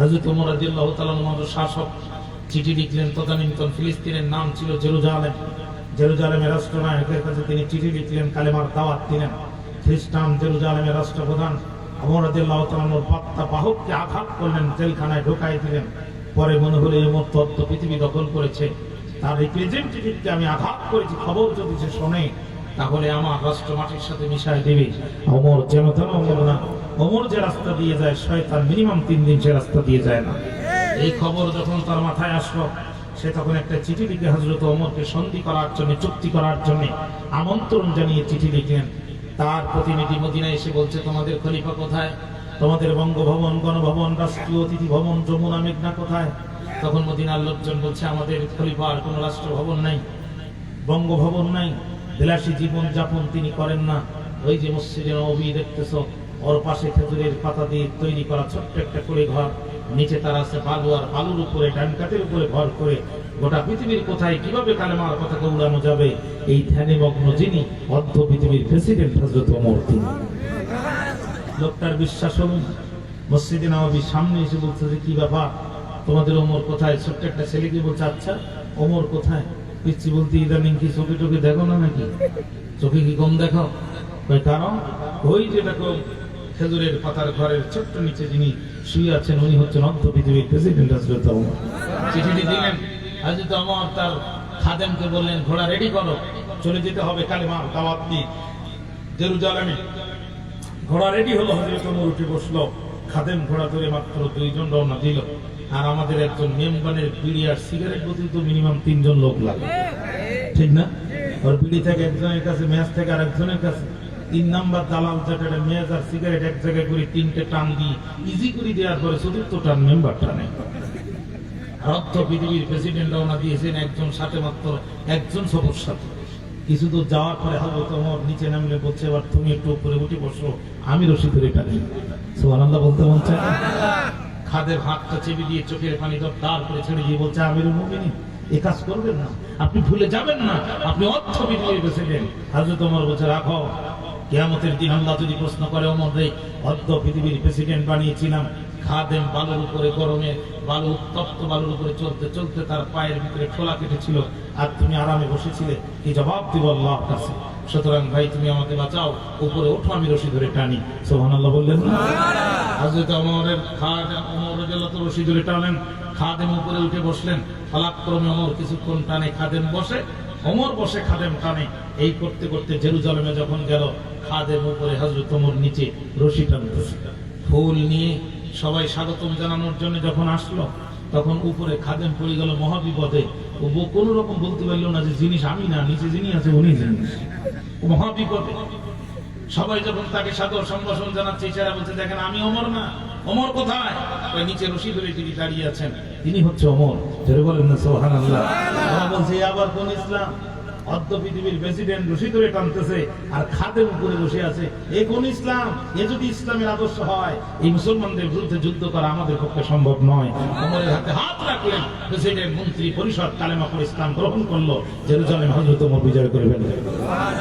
হজরত ওমর রাদিয়াল্লাহু তাআলা আমাদের শাসক চিঠি লিখলেন, তদানীন্তন ফিলিস্তিনের নাম ছিল জেরুজালেম। জেরুজালেমের রাষ্ট্রনায়কের কাছে তিনি চিঠি লিখলেন, কালেমার দাওয়াত দিলেন। খ্রিস্টান জেরুজালেমের রাষ্ট্রপ্রধান ওমর রাদিয়াল্লাহু তাআলার বার্তা বাহককে আঘাত করলেন, জেলখানায় ঢোকাই দিলেন। পরে মনে হলো ওমর তত্ত্ব পৃথিবী দখল করেছে। তার রিপ্রেজেন্টেটিভকে আমি আঘাত করেছি, খবর যদি সে শোনে তাহলে আমার রাষ্ট্র মাটির সাথে মিশায় দেবে। অমর যেন তেন অমর না অমর যে রাস্তা দিয়ে যায়, শয়তান মিনিমাম তিন দিন সে রাস্তা দিয়ে যায় না। এই খবর যখন তার মাথায় আসলো, সে তখন একটা চিঠি লিখে হজরত অমরকে সন্ধি করার জন্য, চুক্তি করার জন্য আমন্ত্রণ জানিয়ে চিঠি লিখলেন। তার প্রতিনিধি মদিনা এসে বলছে, তোমাদের খলিফা কোথায়? তোমাদের বঙ্গভবন, গণভবন, রাষ্ট্রীয় অতিথি ভবন, যমুনা, মেঘনা কোথায়? তখন মদিনার লোকজন বলছে, আমাদের খলিফার কোনো রাষ্ট্র ভবন নাই, বঙ্গভবন নাই। বিলাসী জীবন যাপন তিনি করেন না। ওই যে মসজিদে নবী দেখতেছ, ওর পাশে খেজুরের পাতা দিয়ে তৈরি করা ছোট্ট একটা করে ঘর। নিচে তার আছে বালু, আর বালুর উপরে ডান কাঠের উপরে ভর করে গোটা পৃথিবীর কোথায়, কীভাবে কালেমার কথা উড়ানো যাবে? এই ধ্যানে মগ্ন যিনি অর্ধ পৃথিবীর প্রেসিডেন্ট হজরত ওমর তিনি। লোকটার বিশ্বাস হল, মসজিদে নবীর সামনে এসে বলছে যে, কি ব্যাপার? তোমাদের ওমর কোথায়? ছোট্ট একটা ছেলেকে বলছে আচ্ছা ওমর কোথায়? পিচ্ছি বলতে ইদানিং কি চোখে টোকে দেখো না নাকি? চোখে কি কম দেখো? কারণ ওই যেটা দেখো খেজুরের পাতার ঘরের ছোট্ট নিচে যিনি শুয়ে আছেন, উনি হচ্ছেন অর্ধ পৃথিবীর প্রেসিডেন্ট হজরত ওমর। চিঠিটি দিলেন। হজরত ওমর তার খাদেমকে বললেন, ঘোড়া রেডি করো, চলে যেতে হবে কালিমার দাওয়াত নিয়ে। জেরুজালেমে। ঘোড়া রেডি হলো হজরত ওমর উঠে বসল। খাদেম ঘোড়া ধরে মাত্র দুইজন রওনা দিল। আর আমাদের একজন মেমবানের বিড়ি আর সিগারেট বোতল তো মিনিমাম তিনজন লোক লাগে ঠিক না? ওর বিড়ি থেকে একজনের কাছে ম্যাচ থেকে আর একজনের কাছে। তিন নাম্বার দালাল যেটা ম্যাচ আর সিগারেট এক জায়গায় করে তিনটে টান দিয়ে ইজি করে দেওয়ার পরে চতুর্থ টান মেম্বার টানে। অর্থ পৃথিবীর প্রেসিডেন্ট রওনা দিয়েছেন একজন সাথে মাত্র একজন সফর সাথে। কিছু দূর যাওয়ার পরে হজরত তোমার নিচে নামলে বলছে, এবার তুমি একটু উপরে উঠে বসো, আমি রশি ধরে টানি। সুবহানাল্লাহ বলতে চায় খাদের হাতটা চেপে দিয়ে চোখের পানি দাঁড় করে ছেড়ে দিয়ে বলছে আমির মুমিনিন, এ কাজ করবেন না। আপনি ভুলে যাবেন না। আপনি অর্থ বিপরীত বেছে দেন হাজরত তোমার বলছে, রাখো। কেয়ামতের দিন আল্লাহ যদি প্রশ্ন করে অমর রে, অর্ধ পৃথিবীর প্রেসিডেন্ট বানিয়েছিলাম, খাদেম বালুর উপরে গরমে বালু উত্তপ্ত বালুর উপরে চলতে চলতে তার পায়ের ভিতরে ঠোলা কেটেছিল, আর তুমি আরামে বসেছিলে, কি জবাব দিব আল্লাহর কাছে? সুতরাং ভাই, তুমি আমাকে বাঁচাও, উপরে ওঠো, আমি রশি ধরে টানি। সোহান আল্লাহ বললেন হাজরত অমরের খাদ অমর তাআলা রশি ধরে টানেন, খাদেম উপরে উঠে বসলেন। পালাক্রমে অমর কিছুক্ষণ টানে, খাদেম বসে অমর বসে খাদেম টানে। এই করতে করতে জেরুজালেমে যখন গেল খাদেম উপরে হজরত অমর নিচে রশি টানতেছে ফুল নিয়ে সবাই স্বাগতম জানানোর জন্য যখন আসলো, তখন উপরে খাদেম পড়ে গেল মহাবিপদে। ও কোনো রকম বলতে পারল না যে জিনিস আমি না, নিচে যিনি আছে উনি জিনিস। মহাবিপদে। সবাই যখন তাকে সাদর সম্ভাষণ জানাচ্ছে, ইশারা বলছে, দেখেন, আমি অমর না। অমর কোথায়? নিচে রশি ধরে তিনি দাঁড়িয়ে আছেন। তিনি হচ্ছে অমর যেটা বলেন না সোহান আল্লাহ বলছে আবার কোন ইসলাম? অর্ধ পৃথিবীর প্রেসিডেন্ট টানতেছে আর খাদের উপরে বসে আছে। এ কোন ইসলাম? এ যদি ইসলামের আদর্শ হয়, এই মুসলমানদের বিরুদ্ধে যুদ্ধ করা আমাদের পক্ষে সম্ভব নয়। হাতে হাত রাখলেন প্রেসিডেন্ট মন্ত্রী, পরিষদ, কালেমা করে ইসলাম গ্রহণ করল। জেরুজালেম হজরত বিজয় করে ফেললেন।